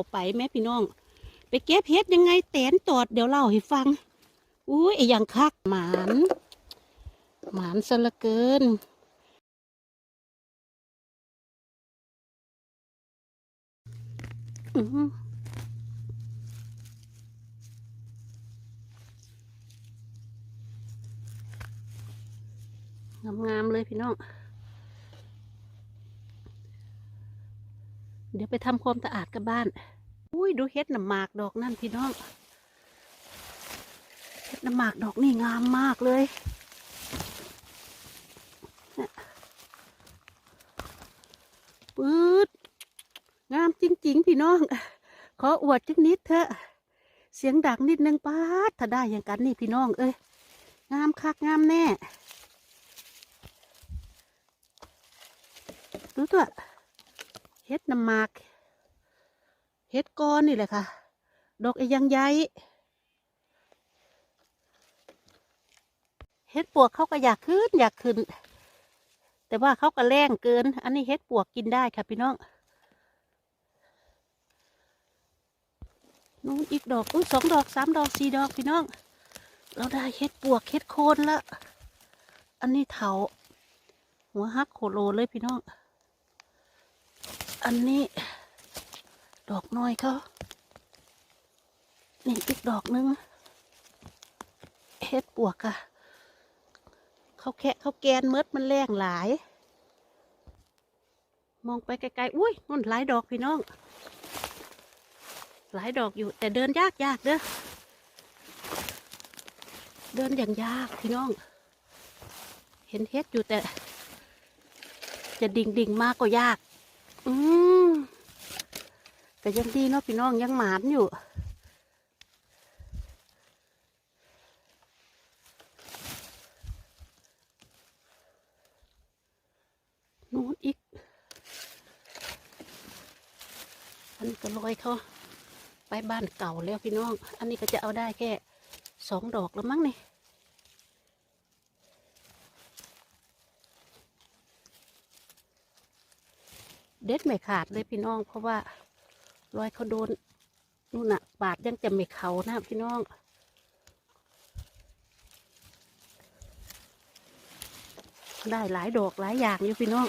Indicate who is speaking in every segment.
Speaker 1: อไปแม่พี่น้อง ไปเก็บเฮ็ดยังไงแตนตอดเดี๋ยวเล่าให้ฟัง อุ้ยไอ้ย่างคักหมานหมานซะละเกินอือหืองามๆเลยพี่น้อง เดี๋ยวไปทำความสะอาดกับบ้าน อุ้ยดูเฮ็ดน้ำหมากดอกนั่นพี่น้อง เฮ็ดน้ำหมากดอกนี่งามมากเลยนี่ปื๊ดงามจริง ๆ พี่น้อง ขออวดจักนิดเถอะ เสียงดังนิดนึงป้าถ้าได้อย่างกันนี่พี่น้อง เอ้ย งามคักงามแน่ ดูตัว เฮ็ดน้ำมาก เฮ็ดก้อนนี่แหละค่ะ ดอกไอ้ยังใหญ่เฮ็ดปวกเขาก็อยากขึ้นอยากขึ้น แต่ว่าเขาก็แรงเกิน อันนี้เฮ็ดปวกกินได้ค่ะพี่น้องนู้นอีกดอกอุ้ยสองดอกสามดอกสี่ดอกพี่น้อง เราได้เฮ็ดปวกเฮ็ดโคนละ อันนี้เถาหัวฮักโคโลเลยพี่น้อง อันนี้ ดอกน้อยเขานี่อีกดอกนึงเฮ็ดปวกอะเขาแคะเขาแกนเมดมันแรงหลาย มองไปไกลๆอุ้ยนู่นหลายดอกพี่น้อง หลายดอกอยู่ แต่เดินยากยากเด้อเดินอย่างยากพี่น้อง เห็นเฮ็ดอยู่แต่ จะดิ่งดิ่งมากก็ยาก อืมแต่ยังดีเนาะพี่น้องยังหมานอยู่ นู้นอีก อันนี้ก็ลอยเขาไปบ้านเก่าแล้วพี่น้อง อันนี้ก็จะเอาได้แค่สองดอกแล้วมั้งนี่ เด็ดไม่ขาดเลยพี่น้อง เพราะว่ารอยเขาโดนนู่นน่ะบาดยังจะไม่เขานะพี่น้องได้หลายดอกหลายอย่างอยู่พี่น้อง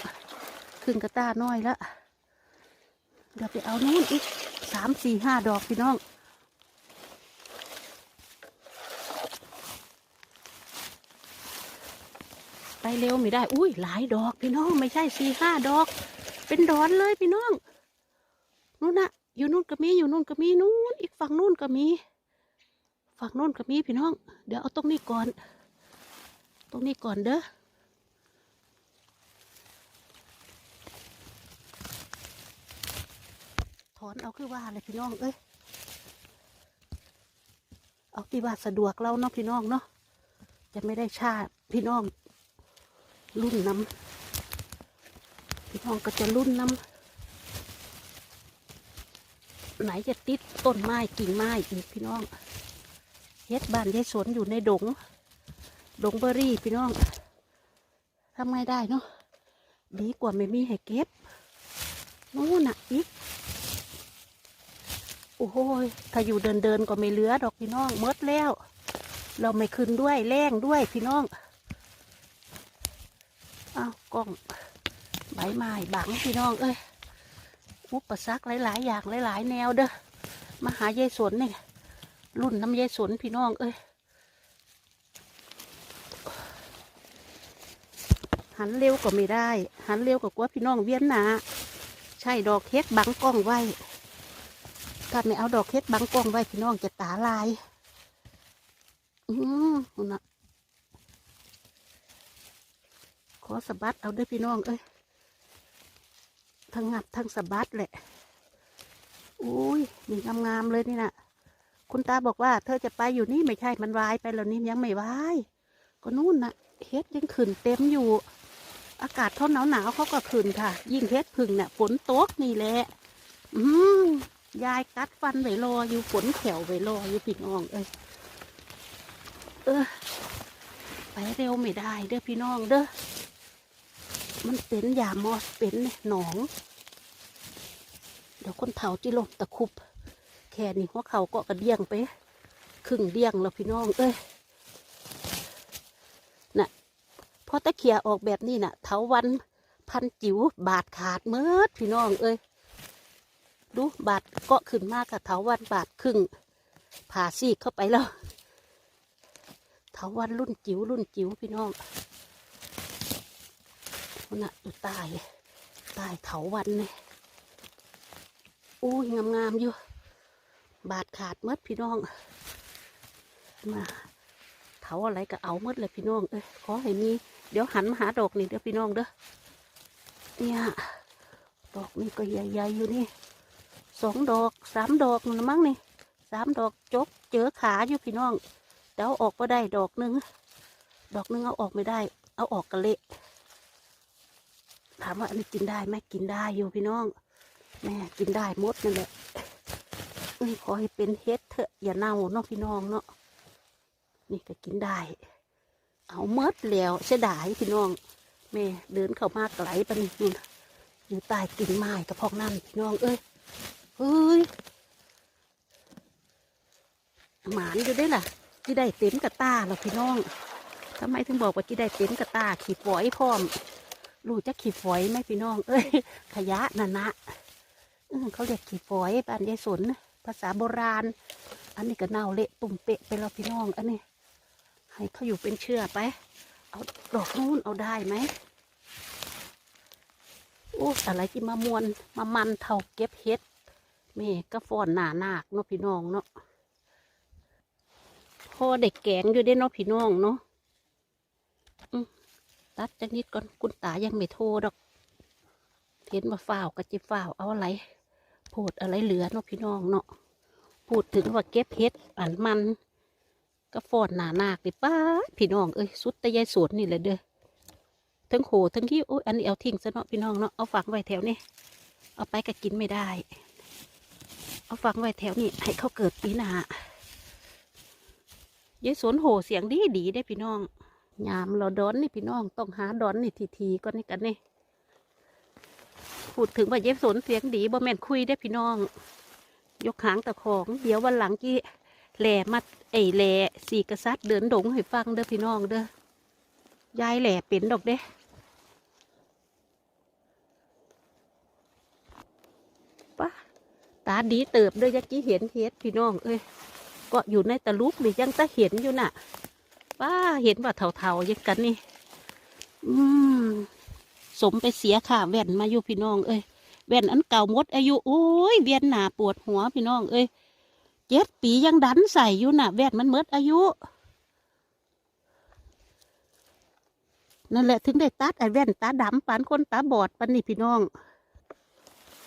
Speaker 1: คึ่งกระต้าน้อยล้วเดี๋ยวไปเอานู่นอีกสามสี่ห้าดอกพี่น้องไปเร็วไม่ได้ อุ้ยหลายดอกพี่น้องไม่ใช่สี่ห้าดอก เป็นดอนเลยพี่น้องนู่นน่ะอยู่นู่นก็มีอยู่นู่นก็มีนู่นอีกฝั่งนู่นก็มี ฝั่งนู่นก็มีพี่น้อง เดี๋ยวเอาตรงนี้ก่อน ตรงนี้ก่อนเด้อถอนเอาคือว่าเลยพี่น้องเอ้ยเอาที่ว่าสะดวกเราเนาะพี่น้องเนาะจะไม่ได้ชาพี่น้องรุ่นน้ำ พี่น้องก็จะรุ่นน้ำไหนจะติดต้นไม้กิ่งไม้อีกพี่น้องเฮ็ดบ้านยายสวนอยู่ในดง ดงเบอรี่พี่น้องทำไงได้เนาะดีกว่าไม่มีให้เก็บนู่นน่ะอีกโอ้โหถ้าอยู่เดินเดินก็ไม่เหลือดอกพี่น้องหมดแล้ว เราไม่ขึ้นด้วยแรงด้วยพี่น้องอ้าวกล้อง ใบไม้บังพี่น้องเอ้ยอุปสรรคหลายๆอย่างหลายๆ แนวเด้อมาหายายสนนี่รุ่นน้ำยายสนพี่น้องเอ้ยหันเร็วก็ไม่ได้ หันเร็วก็กลัวพี่น้องเวียนหนาใช่ดอกเฮ็ดบังกล้องไว้ถ้าไม่เอาดอกเฮ็ดบังกล้องไว้พี่น้องจะตาลาย อืมนั่นะขอสะบัดเอาด้วยพี่น้องเอ้ย ทั้งงับทั้งสะบัดแหละอุ้ยนี่งามๆเลยนี่นะคุณตาบอกว่า เธอจะไปอยู่นี่ไม่ใช่มันวายไปแล้วนี่ยังไม่วายก็นู่นนะเฮ็ดยังขึ้นเต็มอยู่ อากาศท่าหนาวหนาวๆเขาก็ขึ้นค่ะ ยิ่งเฮ็ดพึ่งเนี่ยฝนตกนี่แหละอืมยายกัดฟันไว้รออยู่ฝนแถวไว้รออยู่พี่น้อง เอ้ยเออไปเร็วไม่ได้เด้อพี่น้องเด้อ มันเป็นยามอสเป็นหนอง เดี๋ยวคนเฒ่าจิลมตะคุบ แค่นี้หัวเขาก็กระเดียงไปครึ่งเดียงแล้วพี่น้อง เอ้ยน่ะพอตะเคียออกแบบนี้น่ะเถาวันพันจิ๋วบาดขาดเมิดพี่น้อง เอ้ยดูบาดเกาะขึ้นมากกับเถาวันบาดครึ่งผ่าซีกเข้าไปแล้วเถาวันรุ่นจิ๋วรุ่นจิ๋วพี่น้อง น่ะดูตายตายเถาวันเนี่ยอุ้ยงามๆอยู่ บาดขาดมดพี่น้อง มาเถาอะไรก็เอามดเลยพี่น้อง เอ้ยขอให้มีเดี๋ยวหันมาหาดอกนี่เดี๋ยวพี่น้องเด้อเนี่ยดอกนี่ก็ใหญ่ๆอยู่นี่สองดอกสามดอกนั่นมั้งนี่สามดอกจกเจอขาอยู่พี่น้องเดี๋ยวเอาออกก็ได้ดอกหนึ่งดอกหนึ่งเอาออกไม่ได้ เอาออกกระเละ ถามว่าอันนี้กินได้ไหมกินได้อยู่พี่น้อง แม่กินได้มดนั่นแหละขอให้เป็นเฮ็ดเถอะอย่าเน่าเนาะพี่น้องเนาะนี่ก็กินได้ เอาเมดแล้วเสียดายพี่น้อง แม่เดินเข้ามาไกลไปนี่นู่นอยู่ใต้กิ่งไม้กระพอกนั่นพี่น้องเอ้ยเฮ้ยหมานอยู่ได้ล่ะที่ได้เต็มกระตาแล้วพี่น้องทำไมถึงบอกว่าที่ได้เต็มกระตาขี่ฝอยพร้อม รู้จะขี่ฝอยไหมพี่น้อง เอ้ย ขยะน่ะนะเขาเรียกขี้ฝอยบ้านยายสนภาษาโบราณ อันนี้ก็เน่าเละตุ่มเปะไปแล้วพี่น้อง อันนี้ ให้เขาอยู่เป็นเชื่อไป เอาดอกนู้นเอาได้ไหมโอ้อะไรที่มามวนมามันเท่าเก็บเฮ็ดแม่ก็ฟอนหนาหนักเนาะพี่น้องเนาะพอเด็กแกงอยู่ได้เนาะพี่น้องเนาะ ตัดจักนิดก่อนคุณตายังไม่โทรดอกเห็นว่าฝ้าวกะจิฝ้าวเอาอะไรพูดอะไรเหลือเนาะพี่น้องเนาะพูดถึงว่าเก็บเห็ดอันมันก็ฟอนหนาหนักดิป้าพี่น้องเอ้ยสุดแต่ยายสวนนี่แหละเด้อทั้งโหทั้งขี้โอ้ยอันนี้เอาทิ้งซะเนาะพี่น้องเนาะเอาฝังไว้แถวนี้เอาไปก็กินไม่ได้ เอาฝังไว้แถวนี้ให้เขาเกิดปีหน้ายายสวนโหเสียงดีดีได้พี่น้อง ยามเราดอนนี่พี่น้องต้องหาดอนนี่ทีๆก็นี่กันนี่พูดถึงว่าเย็บสนเสียงดีบ่แม่นคุยได้พี่น้อง ยกหางตะของ เดี๋ยววันหลังกี้แหล่มาไอแหล่สี่กษัตริย์เดินดงให้ฟังเด้อพี่น้องเด้อยายแหล่เป็นดอกเด้ปะตาดีเติบเด้อยักกี้เห็นเฮ็ดพี่น้อง เอ้ยก็อยู่ในตะลุกนี่ยังตะเห็นอยู่น่ะ ป้าเห็นว่าเทาๆยังกันนี่ อืมสมไปเสียค่าแว่นมาอยู่พี่น้อง เอ้ยแว่นอันเก่าหมดอายุโอ้ยเวียนหนาปวดหัวพี่น้อง เอ้ยเจ็ดปียังดันใส่อยู่น่ะแว่นมันหมดอายุ นั่นแหละถึงได้ตัดไอ้แว่นตาดำปานคนตาบอดปันนี่พี่น้อง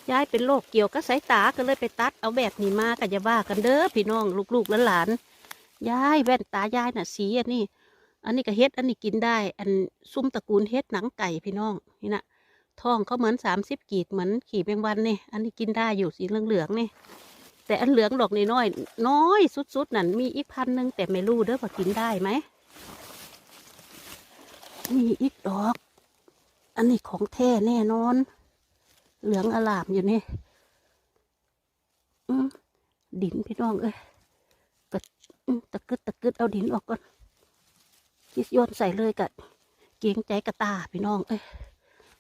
Speaker 1: ย้ายเป็นโรคเกี่ยวกับสายตาก็เลยไปตัดเอาแบบนี้มาก็จะว่ากันเด้อพี่น้องลูกๆและหลาน ยายแว่นตายายน่ะสีอันนี้ อันนี้ก็เฮ็ด อันนี้กินได้ อันซุ้มตระกูลเฮ็ดหนังไก่พี่น้องนี่นะท้องเขาเหมือนสามสิบกีดเหมือนขี่แมงวันนี่อันนี้กินได้อยู่สีเหลืองๆนี่แต่อันเหลืองดอกน้อยน้อยสุดๆนั่นมีอีกพันหนึ่งแต่ไม่รู้เด้อว่ากินได้ไหมมีอีกดอก อันนี้ของแท้แน่นอน เหลืองอลามอยู่นี่อืมดินพี่น้องเอ้ย ตะกึดตะกึดเอาดินออกก่อนคิดโยนใส่เลยกะเกรงใจกระตาพี่น้อง เอ้ย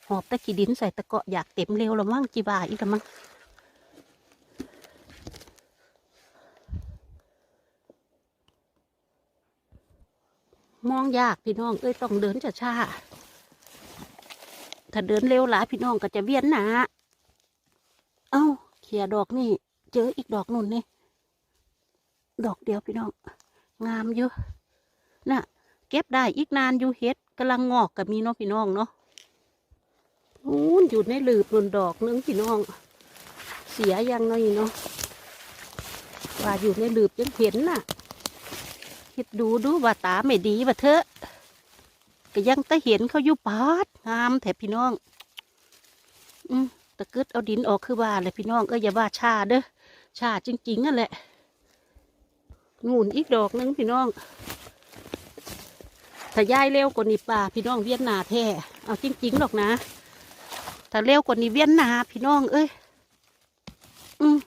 Speaker 1: หอบตะขี้ดินใส่ตะเกาะอยากเต็มเร็วละมั่งจีบาอีกละมั่งมองยากพี่น้อง เอ้ยต้องเดินช้าช้าๆถ้าเดินเร็วหลายพี่น้องก็จะเวียนหนา เอ้าเขี่ยดอกนี่ เจออีกดอกนุ่นนี่ ดอกเดียวพี่น้อง งามอยู่น่ะ เก็บได้อีกนานอยู่เฮ็ดกำลังงอกกับมีเนาะพี่น้องเนาะนู้นอยู่ในหลืบนนดอกนึงพี่น้อง เสียยังน้อยเนาะว่าอยู่ในหลืบยังเห็นน่ะเฮ็ดดูดูว่าตาไม่ดีว่าเถอะก็ยังตะเห็นเขาอยู่ปาดงามแถบพี่น้อง อืมตะกึดเอาดินออกคือว่าเลยพี่น้องเอ้ยอย่าว่าชาเด้อชาจริงๆนั่นแหละ งูนอีกดอกนึงพี่น้องถ้าย้ายเร็วกว่านี้ป่าพี่น้องเวียนนาแท้เอาจริงๆหรอกนะถ้าเร็วกว่านี้เวียนนาพี่น้อง เอ้ยอืม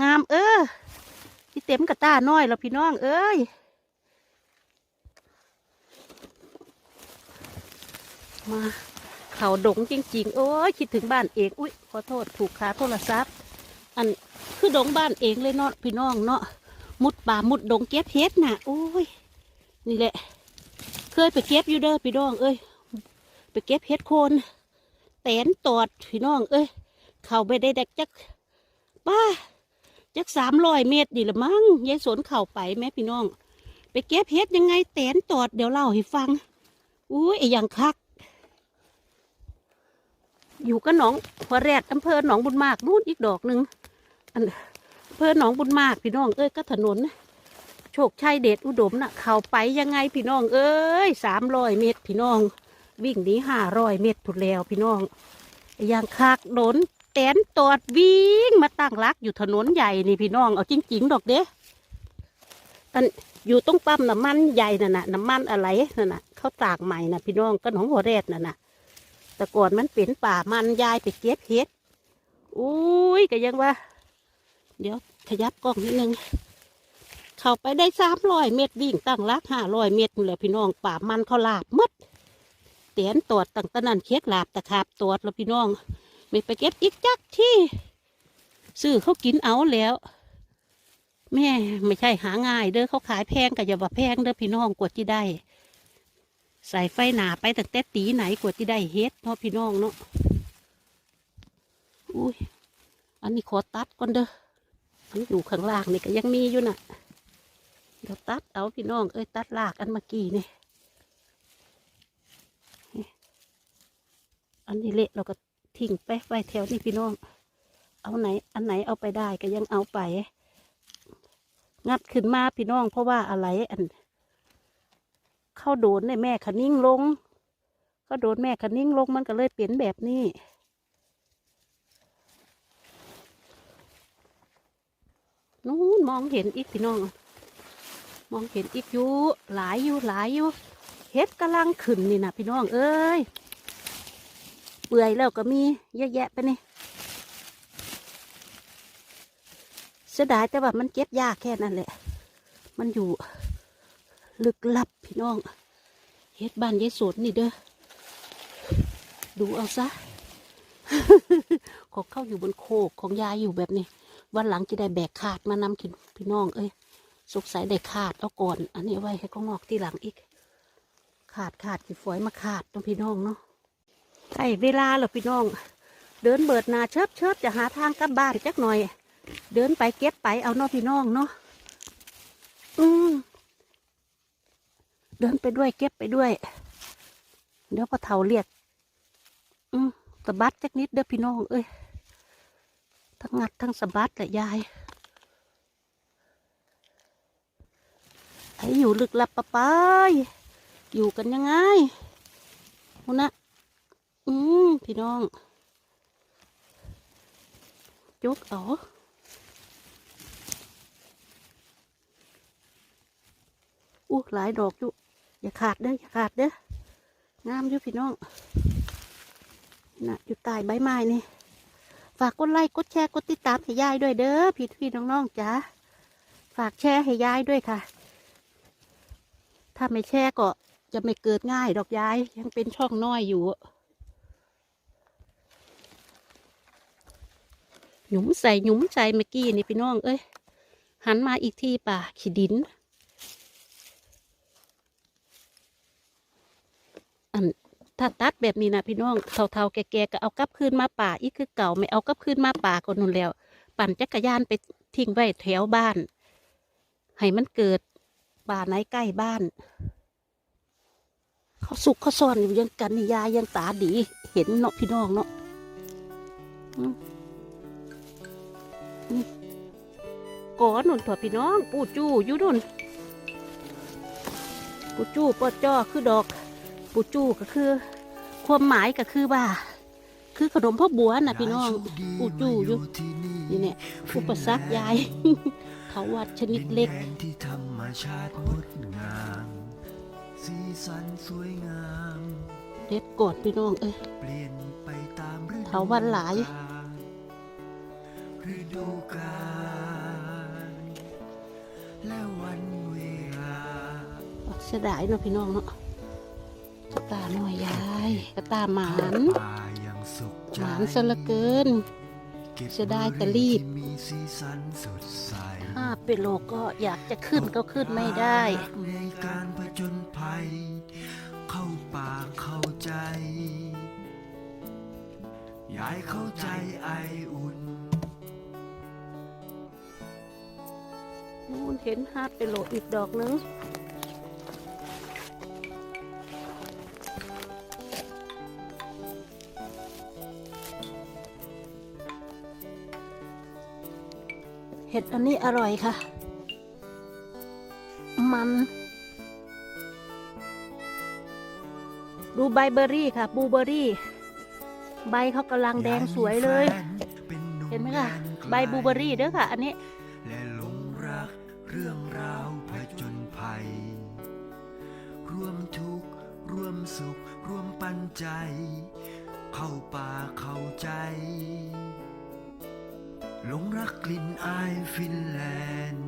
Speaker 1: งาม เออที่เต็มกระต้าน้อยแล้วพี่น้อง เอ้ยมาเขาดงจริง ๆ โอ้ยคิดถึงบ้านเองอุ้ยขอโทษถูกขาโทรศัพท์ อันคือดงบ้านเองเลยเนาะพี่น้องเนาะ มุดป่ามุดดงเก็บเฮ็ดน่ะโอ้ย นี่แหละ เคยไปเก็บอยู่เด้อพี่น้อง เอ้ย ไปเก็บเฮ็ดโคนแตนตอดพี่น้อง เอ้ย เขาไปได้ดักจักป้าจักสามร้อยเมตรดีละมั้งยายสนเข่าไปแม่พี่น้อง ไปเก็บเฮ็ดยังไงแตนตอดเดี๋ยวเล่าให้ฟังอุ้ยไอ้ย่างคัก อยู่กับหนองหัวแรดอำเภอหนองบุญมากนู่นอีกดอกหนึ่งอัน เภอหนองบุญมากพี่น้องเอ้ยก็ถนนโชคชัยเดชอุดมน่ะ เขาไปยังไงพี่น้อง เอ้ยสามร้อยเมตรพี่น้อง วิ่งนี้ห้าร้อยเมตรผุดแล้วพี่น้องอย่างคักโดนแตนตอดวิ่งมาตั้งรักอยู่ถนนใหญ่นี่พี่น้องเอาจริงๆดอกเด้อันอยู่ตรงปั๊มน้ำมันใหญ่น่ะนะน้ำมันอะไรนั่นน่ะเขาตากใหม่น่ะพี่น้องก็หนองหัวแรดน่ะนะแต่ก่อนมันเป็นป่ามันยายไปเก็บเห็ดอุ้ยก็ยังว่า เดี๋ยวขยับกล้องนิดนึง เข้าไปได้สามร้อยเมตรวิ่งตั้งรักห้าร้อยเมตรนี่แหละพี่น้องป่ามันเขาลาบหมดเตียนตรวจตั้งตะนันเคสลาบตะขาบตรวจแล้วพี่น้องไม่ไปเก็บอีกจักที่ซื้อเขากินเอาแล้วแม่ไม่ใช่หาง่ายเด้อเขาขายแพงก็อย่าว่าแพงเด้อพี่น้องกว่าที่ได้ ใส่ไฟหนาไปตั้งแต่ตีไหนกว่าที่ได้เฮ็ดเนาะพี่น้องเนาะอุ้ยอันนี้ขอตัดก่อนเด้อ อันอยู่ข้างล่างนี่ก็ยังมีอยู่น่ะเดี๋ยวตัดเอาพี่น้องเอ้ยตัดลากอันเมื่อกี้นี่อันนี้เละเราก็ทิ้งไปไว้แถวนี้พี่น้อง เอาไหน อันไหนเอาไปได้ก็ยังเอาไป งัดขึ้นมาพี่น้อง เพราะว่าอะไรอัน เข้าโดนในแม่ขนิ่งลงเข้าโดนแม่ขนิ่งลงมันก็เลยเปลี่ยนแบบนี้ นู้น มองเห็นอีกพี่น้อง มองเห็นอีกอยู่หลายอยู่หลายอยู่เฮ็ดกำลังขึ้นนี่นะพี่น้องเอ้ยเปื่อยแล้วก็มีเยอะแยะไปนี่เสียดายแต่ว่ามันเก็บยากแค่นั้นแหละ มันอยู่ลึกลับพี่น้อง เฮ็ดบ้านยายสนนี่เด้อ ดูเอาซะ ของเข้าอยู่บนโคกของยายอยู่แบบนี้ วันหลังจะได้แบกขาดมานำกินพี่น้อง เอ้ยสงสัยได้ขาดเอาก่อน อันนี้ไว้ให้ก็งอกที่หลังอีก ขาดขาดกี่ฝอยมาขาดต้องพี่น้องเนาะใช่เวลาเหรอพี่น้อง เดินเบิดนาเชิบเชิบจะหาทางกลับบ้านจักหน่อย เดินไปเก็บไปเอาเนาะพี่น้องเนาะอืมเดินไปด้วยเก็บไปด้วย เดี๋ยวพอเท่าเรียก อืมสะบัดจักนิดเด้อพี่น้องเอ้ย ทั้งงัดทั้งสะบัดแหละยายไอ้อยู่ลึกลับปะไปายอยู่กันยังไงมุนะอืมพี่น้อง จุกเอาอู้หลายดอกอยู่อย่าขาดเด้ออย่าขาดเด้องามอยู่พี่น้องน่ะอยู่ใต้ใบไม้นี่ ฝากกดไลค์กดแชร์กดติดตามให้ยายด้วยเด้อพี่พี่น้องๆจ้าฝากแชร์ให้ยายด้วยค่ะ ถ้าไม่แช่ก็จะไม่เกิดง่ายดอกยายยังเป็นช่องน้อยอยู่ หยุมใส่หยุมใส่เมื่อกี้นี่พี่น้องเอ้ยหันมาอีกทีป่าขีดิน อัน ถ้าตัดแบบนี้นะพี่น้องเท่าๆแก่ๆก็เอากลับคืนมาป่าอีกคือเก่าไม่เอากลับคืนมาป่าก็นุ่นแล้ว ปั่นจักรยานไปทิ้งไว้แถวบ้าน ให้มันเกิดป่าไหนใกล้บ้าน เขาสุกเขาซ่อนอยู่ยังกันนี่ยายังตาดี เห็นเนาะพี่น้องเนาะอืมอืมก่อนนุ่นถั่วพี่น้อง ปูจูอยู่นุ่นปูจูปอดจ้อคือดอก ปูจูก็คือ ความหมายก็คือว่า คือขนมพ่อบัวน่ะพี่น้องปูจูอยู่นี่เนี่ยอุปสรรคยายเขาวัดชนิดเล็ก
Speaker 2: แดนที่ธรรมชาติงดงามสีสันสวยงาม
Speaker 1: เด็ดกอดพี่น้องเอ้ย
Speaker 2: เปลี่ยนไปตามฤดู
Speaker 1: เถาวัลย์หลาย
Speaker 2: กาลฤดูกาลและวันเวลา
Speaker 1: เสียดายเนาะพี่น้องเนาะกระ ตาหน่อยยายกระตาหมาน
Speaker 2: ป่ายังสุขใจ
Speaker 1: หมานซะเหลือเกิน
Speaker 2: ก็บ
Speaker 1: เสียดายแต่รีบ
Speaker 2: ที่มีสีสันสดใส
Speaker 1: ห้าเปโลก็อยากจะขึ้นก็ขึ้นไม่ได้
Speaker 2: ในการผจญภัย เข้าป่าเข้าใจ ยายเข้าใจไออุ่น
Speaker 1: นู่นเห็นห้าเปโลอีกดอกนึง เห็ดอันนี้อร่อยค่ะ มัน ดูใบเบอร์รี่ค่ะบลูเบอร์รี่ ใบเขากำลังแดงสวยเลย เห็นไหมคะ ใบบลูเบอร์รี่เด้อค่ะ อันนี้
Speaker 2: และหลงรักเรื่องราวผจญภัย ร่วมทุกข์ร่วมสุข ร่วมปันใจ เข้าป่าเข้าใจ หลงรักกลิ่นอายฟินแลนด์